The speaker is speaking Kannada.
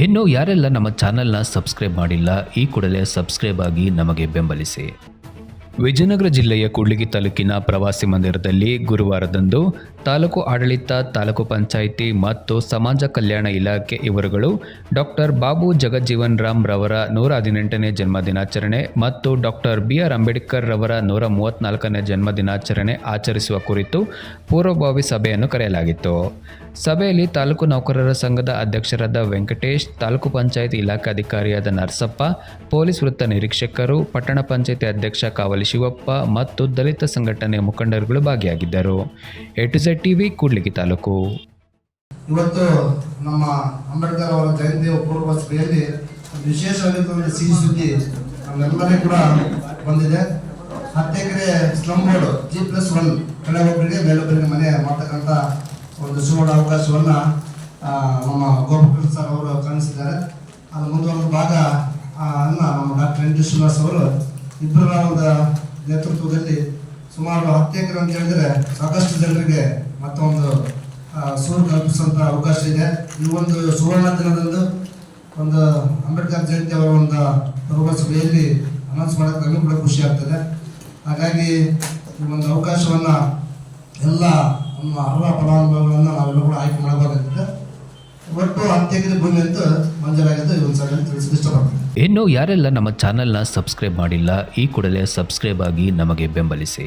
ಇನ್ನು ಯಾರೆಲ್ಲ ನಮ್ಮ ಚಾನೆಲ್ನ ಸಬ್ಸ್ಕ್ರೈಬ್ ಮಾಡಿಲ್ಲ, ಈ ಕೂಡಲೇ ಸಬ್ಸ್ಕ್ರೈಬ್ ಆಗಿ ನಮಗೆ ಬೆಂಬಲಿಸಿ. ವಿಜಯನಗರ ಜಿಲ್ಲೆಯ ಕೂಡ್ಲಿಗಿ ತಾಲೂಕಿನ ಪ್ರವಾಸಿ ಮಂದಿರದಲ್ಲಿ ಗುರುವಾರದಂದು ತಾಲೂಕು ಆಡಳಿತ, ತಾಲೂಕು ಪಂಚಾಯಿತಿ ಮತ್ತು ಸಮಾಜ ಕಲ್ಯಾಣ ಇಲಾಖೆ ಇವರುಗಳು ಡಾಕ್ಟರ್ ಬಾಬು ಜಗಜ್ಜೀವನ್ ರಾಮ್ ರವರ ನೂರ ಹದಿನೆಂಟನೇ ಜನ್ಮ ದಿನಾಚರಣೆ ಮತ್ತು ಡಾಕ್ಟರ್ ಬಿ ಆರ್ ಅಂಬೇಡ್ಕರ್ ರವರ ನೂರ ಮೂವತ್ತ್ನಾಲ್ಕನೇ ಜನ್ಮ ದಿನಾಚರಣೆ ಆಚರಿಸುವ ಕುರಿತು ಪೂರ್ವಭಾವಿ ಸಭೆಯನ್ನು ಕರೆಯಲಾಗಿತ್ತು. ಸಭೆಯಲ್ಲಿ ತಾಲೂಕು ನೌಕರರ ಸಂಘದ ಅಧ್ಯಕ್ಷರಾದ ವೆಂಕಟೇಶ್, ತಾಲೂಕು ಪಂಚಾಯತ್ ಇಲಾಖೆ ಅಧಿಕಾರಿಯಾದ ನರಸಪ್ಪ, ಪೊಲೀಸ್ ವೃತ್ತ ನಿರೀಕ್ಷಕರು, ಪಟ್ಟಣ ಪಂಚಾಯತಿ ಅಧ್ಯಕ್ಷ ಕಾವಲಿ ಶಿವಪ್ಪ ಮತ್ತು ದಲಿತ ಸಂಘಟನೆಯ ಮುಖಂಡರುಗಳು ಭಾಗಿಯಾಗಿದ್ದರು. A two TV Kudligi taluk. ಇವತ್ತು ನಮ್ಮ ಅಂಬೇಡ್ಕರ್ ಅವರ ಜಯಂತಿ ಪೂರ್ವ ಸಭೆಯಲ್ಲಿ ವಿಶೇಷ ಸಿಹಿ ಸುದ್ದಿ ನಮ್ಮೆಲ್ಲರಿಗೂ ಕೂಡ ಬಂದಿದೆ. ಹತ್ತು ಎಕರೆ slum board G plus one ಕೆಳಗೊಬ್ಬರಿಗೆ ಮೇಲೊಬ್ಬರಿಗೆ ಮನೆ ಮಾಡ್ತಕ್ಕಂಥ ಒಂದು ಸುವರ್ಣ ಅವಕಾಶವನ್ನು ನಮ್ಮ ಗೋಪಾಲ್ ಸರ್ ಅವರು ಕಾಣಿಸಿದ್ದಾರೆ. ಅದು ಮುಂದುವರೆದ ಭಾಗ ನಮ್ಮ ಡಾಕ್ಟರ್ ಎನ್ ಟಿ ಶ್ರೀನಿವಾಸ್ ಅವರು ಇಬ್ಬರ ಒಂದು ನೇತೃತ್ವದಲ್ಲಿ ಸುಮಾರು ಹತ್ತು ಎಕರೆ ಅಂತ ಹೇಳಿದ್ರೆ ಸಾಕಷ್ಟು ಜನರಿಗೆ ಮತ್ತೊಂದು ಸೂರು ಕಲ್ಪಿಸುವಂತ ಅವಕಾಶ ಇದೆ. ಈ ಒಂದು ಸುವರ್ಣ ದಿನದಂದು ಒಂದು ಅಂಬೇಡ್ಕರ್ ಜಯಂತಿ ಅವರ ಒಂದು ಪೂರ್ವ ಸಭೆಯಲ್ಲಿ ಅನೌನ್ಸ್ ಮಾಡೋಕೆ ನಮಗೂ ಕೂಡ ಖುಷಿ ಆಗ್ತದೆ. ಹಾಗಾಗಿ ಈ ಒಂದು ಅವಕಾಶವನ್ನ ಎಲ್ಲ ನಮ್ಮ ಅರ್ಹ ಫಲಾನುಭವಿಗಳನ್ನ ನಾವೆಲ್ಲ ಕೂಡ ಆಯ್ಕೆ ಮಾಡಬೇಕಾಗಿದೆ ಒಟ್ಟು ಹತ್ತು ಎಕರೆ ಭೂಮಿ ಅಂತ ಮಂಜೂರಾಗಿದ್ದು ಈ ಒಂದು ಸಭೆಯಲ್ಲಿ ಇಷ್ಟಪಡ್ತೀನಿ. ಇನ್ನು ಯಾರೆಲ್ಲ ನಮ್ಮ ಚಾನೆಲ್ನ ಸಬ್ಸ್ಕ್ರೈಬ್ ಮಾಡಿಲ್ಲ, ಈ ಕೂಡಲೇ ಸಬ್ಸ್ಕ್ರೈಬ್ ಆಗಿ ನಮಗೆ ಬೆಂಬಲಿಸಿ.